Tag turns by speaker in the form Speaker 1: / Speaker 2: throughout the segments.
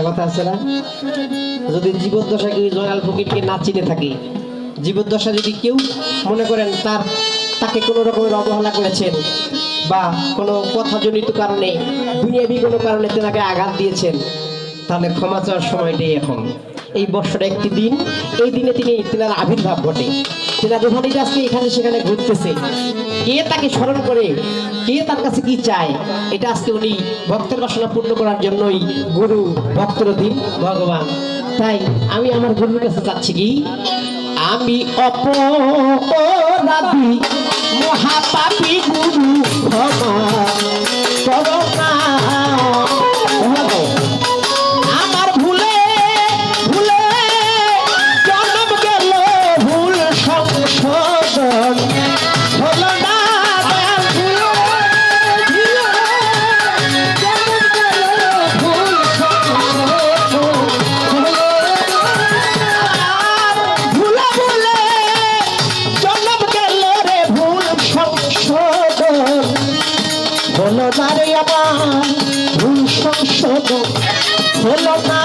Speaker 1: একটা কথা আছে না? যদি জীবদ্দশা কেউ জয়নাল ফকিরকে না চিনে থাকে, জীবদ্দশা যদি কেউ মনে করেন তার, তাকে কোনো রকমের অবহেলা করেছেন বা কোনো কথাজনিত কারণে, দুনিয়াবি কোনো কারণে তেনাকে আঘাত দিয়েছেন, তাহলে ক্ষমা চাওয়ার সময়টাই এখন। এই বর্ষটা একটি দিন, এই দিনে তিনি তেনার আবির্ভাব ঘটে। তেনার রুহানিটা আজকে এখানে সেখানে ঘুরতেছে কে তাকে স্মরণ করে, কে তার কাছে কি চায়, এটা আজকে উনি ভক্তের বাসনা পূর্ণ করার জন্যই গুরু ভক্তর দিন ভগবান। তাই আমি আমার গুরুর কাছে চাচ্ছি কি, আমি অপরাধী, মহাপাপী গুরু ক্ষমা ভুল সংশোধন হলো না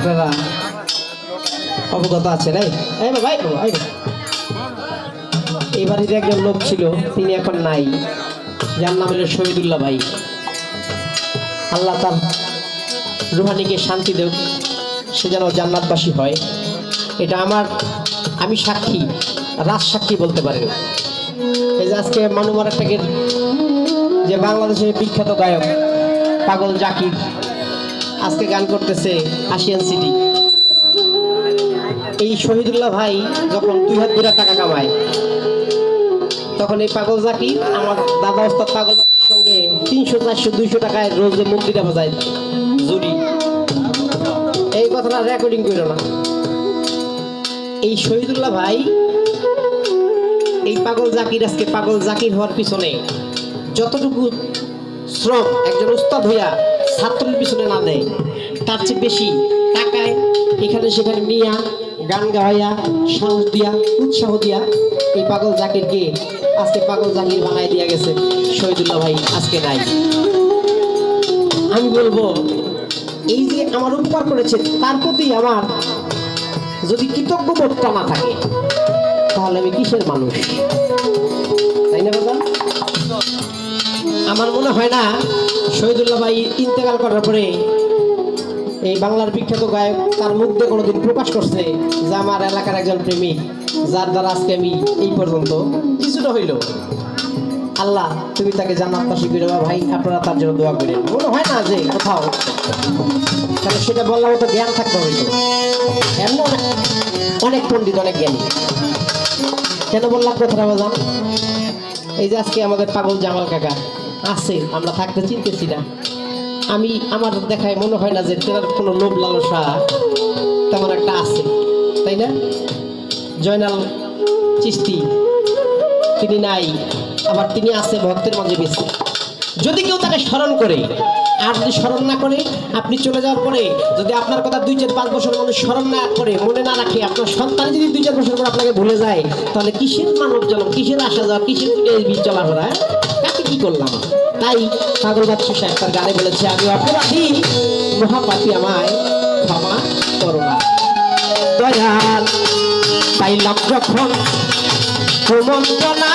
Speaker 1: আপনারা অবগত আছেন এই এই বাবা, এই বাড়িতে একজন লোক ছিল তিনি এখন নাই। যার নাম হলো শহীদুল্লাহ ভাই। আল্লাহ তার রুহানিকে শান্তি দেব সে যেন জান্নাতবাসী হয়। এটা আমার আমি সাক্ষী রাজ সাক্ষী বলতে পারেন। এই যে আজকে মানুমার ট্যাগের যে বাংলাদেশের বিখ্যাত গায়ক পাগল জাকির। আজকে গান করতেছে আশিয়ান সিটি এই শহীদুল্লাহ ভাই যখন দুই হাত দুরা টাকা কামায়, তখন এই পাগল জাকির আমার দাদা ওস্তাদ পাগল সঙ্গে তিনশো, চারশো, দুইশো টাকায় রোজ মন্দিরে বাজায় জুড়ি। এই কথাটা রেকর্ডিং করো না। এই শহীদুল্লাহ ভাই, এই পাগল জাকির আজকে পাগল জাকির হওয়ার পিছনে যতটুকু শ্রম একজন উস্তাদ হইয়া ছাত্রের পিছনে না দেয়। তার চেয়ে বেশি টাকায় এখানে সেখানে নিয়া, গান গাওয়াইয়া, সাহস দিয়া, উৎসাহ দিয়া এই পাগল জাকিরকে আজকে পাগল জাকির বানাই দিয়া গেছে। শহীদুল্লাহ ভাই আজকে নাই। আমি বলব, এই যে আমার উপকার করেছে, তার প্রতি আমার যদি কৃতজ্ঞ বোধটা না থাকে, তাহলে আমি কিসের মানুষ? আমার মনে হয় না শহীদুল্লাহ ভাই ইন্তেকাল করার পরে এই বাংলার বিখ্যাত গায়ক তার মুখ দিয়ে কোনোদিন প্রকাশ করছে যে আমার এলাকার একজন প্রেমিক, যার দ্বারা আজকে আমি এই পর্যন্ত কিছুটা হইল। আল্লাহ, তুমি তাকে জান্নাত পাশে করে দেওয়া ভাই, আপনারা তার জন্য দোয়া করেন। মনে হয় না যে কোথাও তাহলে সেটা বললাম তো জ্ঞান থাকতে তো এমন অনেক পণ্ডিত, অনেক জ্ঞানী। কেন বললাম কথাটা বাজান এই যে আজকে আমাদের পাগল জামাল কাকা। আছে, আমরা থাকতে চিনতেছি না। আমি, আমার দেখায় মনে হয় না যে তেনার কোনো লোভ লালসা তেমন একটা আছে, তাই না? জয়নাল চিস্তি তিনি নাই, আবার তিনি আছে ভক্তের মাঝে বেশি। যদি কেউ তাকে স্মরণ করে, আর যদি স্মরণ না করে, আপনি চলে যাওয়ার পরে যদি আপনার কথা দুই চার পাঁচ বছর মানুষ স্মরণ না করে, মনে না রাখে, আপনার সন্তান যদি দুই চার বছর পর আপনাকে ভুলে যায়, তাহলে কিসের মানব জন্ম, কিসের আসা যাওয়া, কিসের চলাফেরা হ্যাঁ? কি করলাম? তাই পাগল বাচ্চু সাহেব তার গানে বলেছে, আমি অপরাধী। মহাপাতি আমায় ক্ষমা করো না। দয়াল, পাইলাম যখন কুমন্ত্রণা।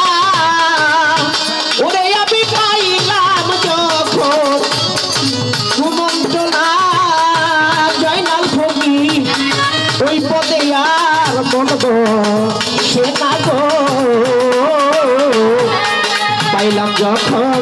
Speaker 1: আর যখন।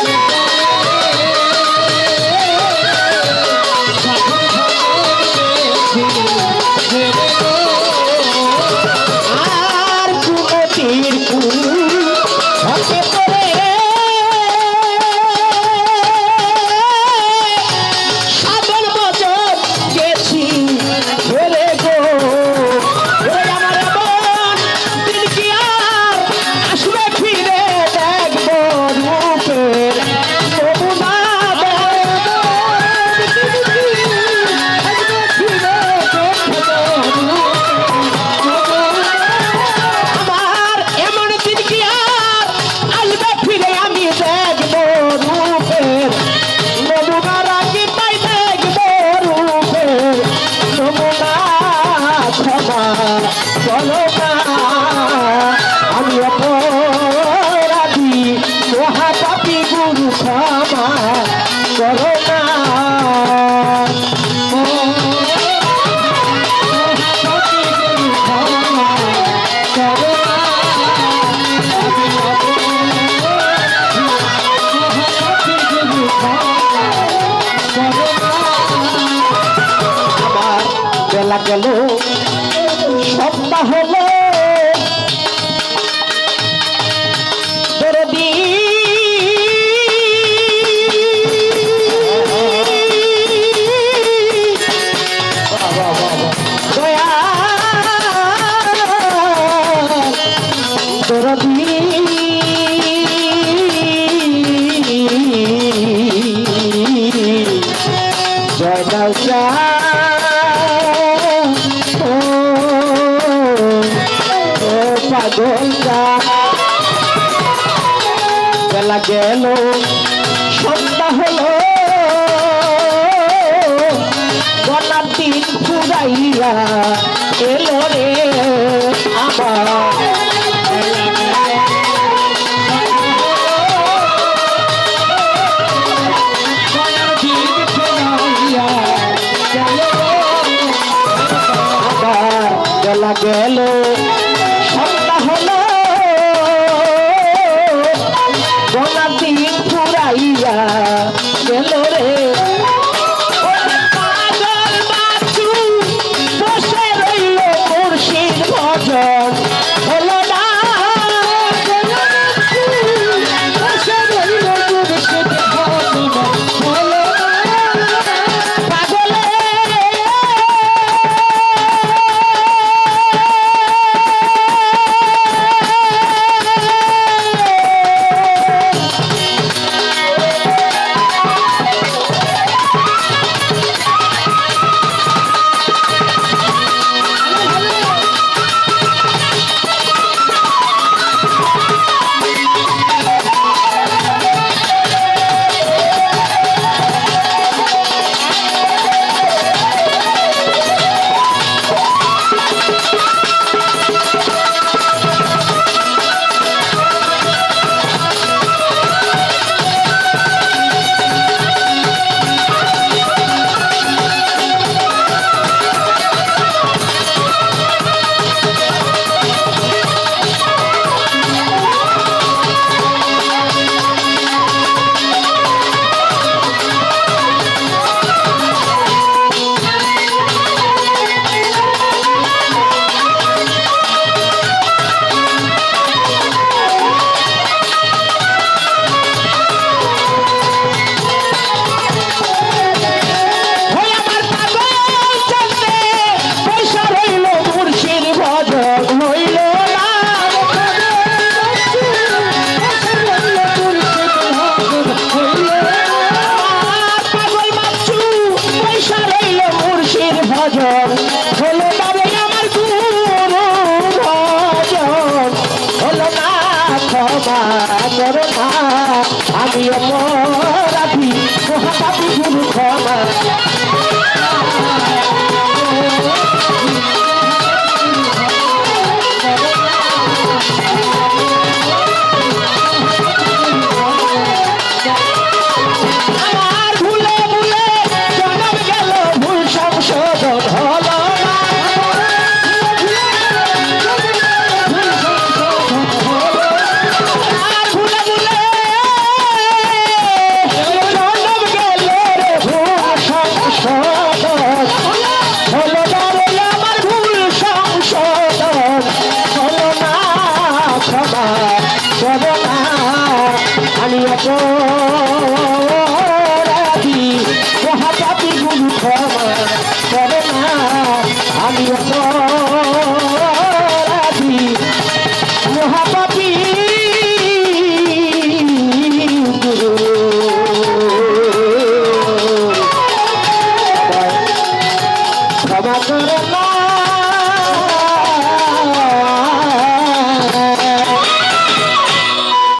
Speaker 1: গেল সপ্তাহ হলো পাইয়া your mom.